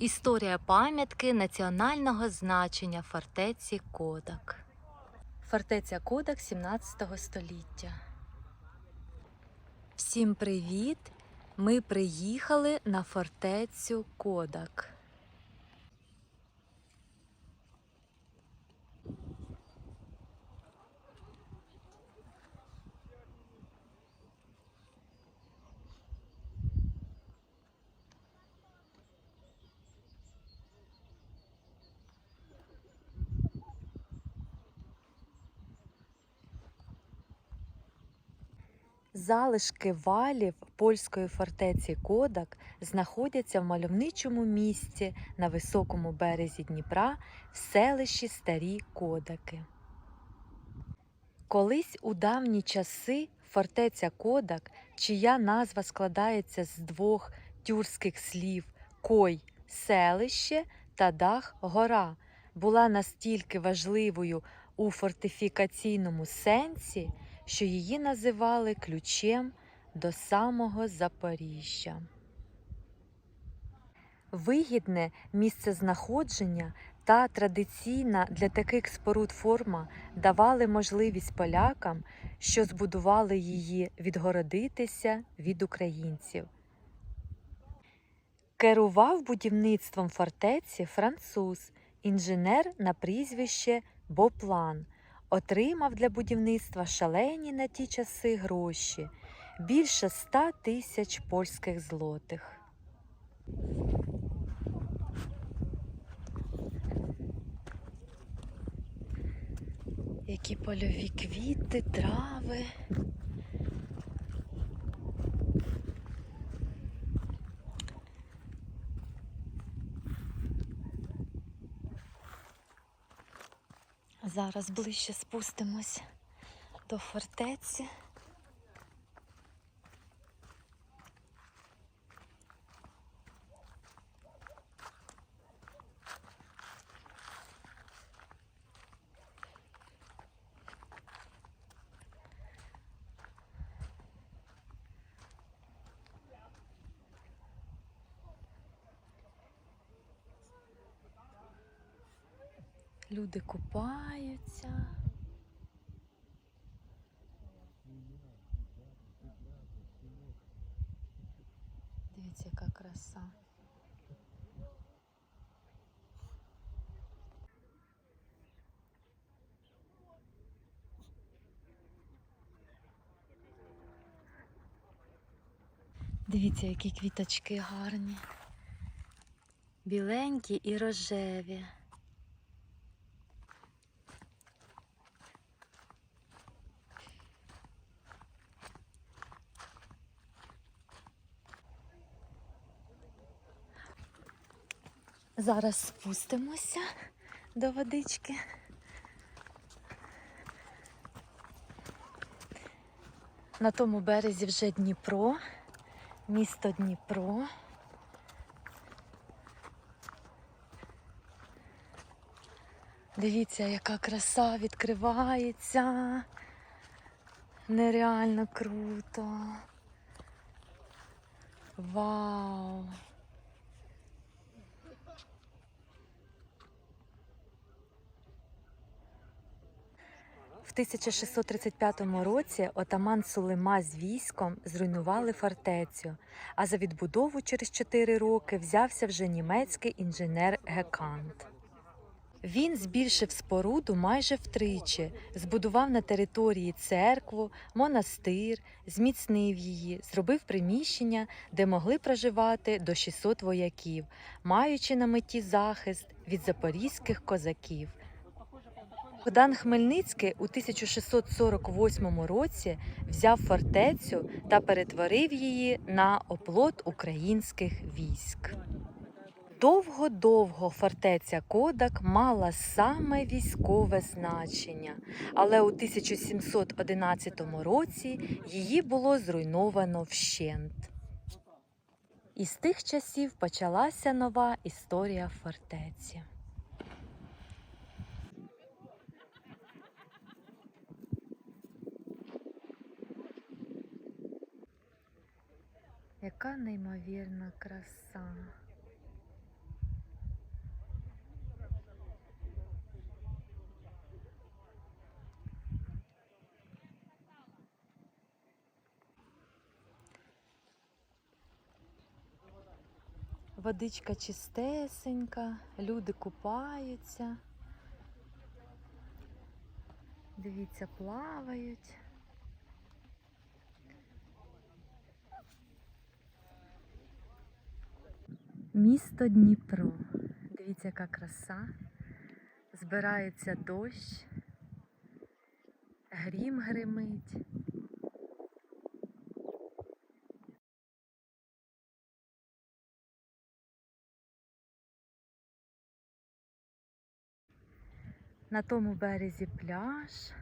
Історія пам'ятки національного значення фортеці Кодак. Фортеця Кодак 17 століття. Всім привіт! Ми приїхали на фортецю Кодак. Залишки валів польської фортеці Кодак знаходяться в мальовничому місці на високому березі Дніпра в селищі Старі Кодаки. Колись у давні часи фортеця Кодак, чия назва складається з двох тюркських слів кой селище та дах гора, була настільки важливою у фортифікаційному сенсі, що її називали ключем до самого Запоріжжя. Вигідне місцезнаходження та традиційна для таких споруд форма давали можливість полякам, що збудували її, відгородитися від українців. Керував будівництвом фортеці француз, інженер на прізвище Боплан. Отримав для будівництва шалені на ті часи гроші більше ста тисяч польських злотих. Які польові квіти, трави. Зараз ближче спустимось до фортеці. Люди купаються. Дивіться, яка краса. Дивіться, які квіточки гарні. Біленькі і рожеві. Зараз спустимося до водички. На тому березі вже Дніпро, місто Дніпро. Дивіться, яка краса відкривається. Нереально круто. Вау! В 1635 році отаман Сулейма з військом зруйнували фортецю, а за відбудову через 4 роки взявся вже німецький інженер Гекант. Він збільшив споруду майже втричі, збудував на території церкву, монастир, зміцнив її, зробив приміщення, де могли проживати до 600 вояків, маючи на меті захист від запорізьких козаків. Богдан Хмельницький у 1648 році взяв фортецю та перетворив її на оплот українських військ. Довго-довго фортеця Кодак мала саме військове значення, але у 1711 році її було зруйновано вщент. І з тих часів почалася нова історія фортеці. Яка неймовірна краса. Водичка чистесенька, люди купаються, дивіться, плавають. Місто Дніпро. Дивіться, яка краса. Збирається дощ, грім гримить. На тому березі пляж.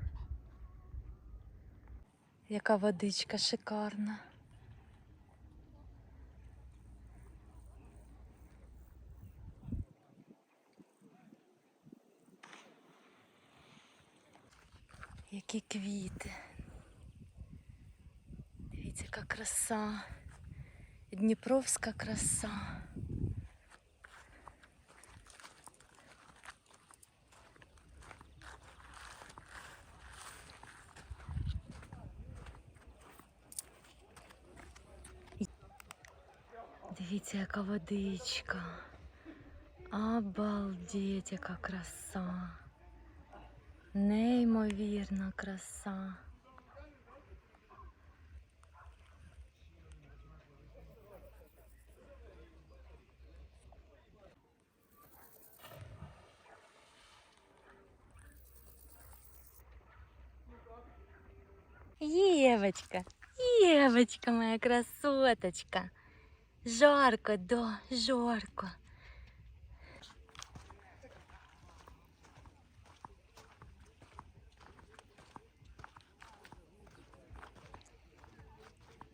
Яка водичка шикарна. Які квіти. Дивіться, яка краса. Дніпровська краса. Дивіться, яка водичка. Обалдеть, яка краса. Неймовірна краса. Євочка, Євочка моя красоточка. Жарко, да, жарко.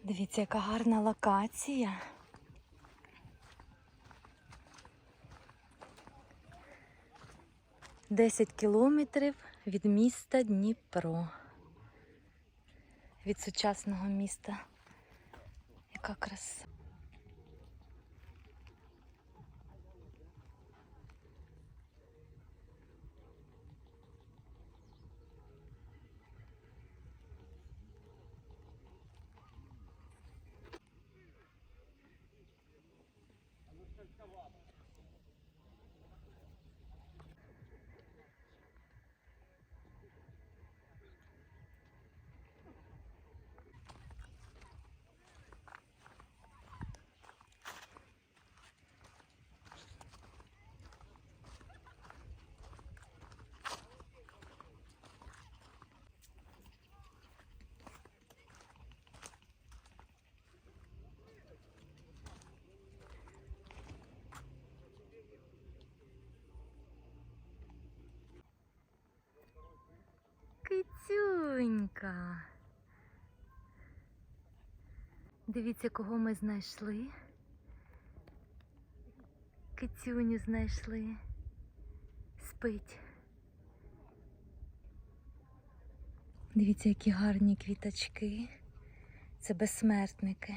Дивіться, яка гарна локація. Десять кілометрів від міста Дніпро. Від сучасного міста. Яка краса. Кицюнька. Дивіться, кого ми знайшли. Кицюню знайшли. Спить. Дивіться, які гарні квіточки. Це безсмертники.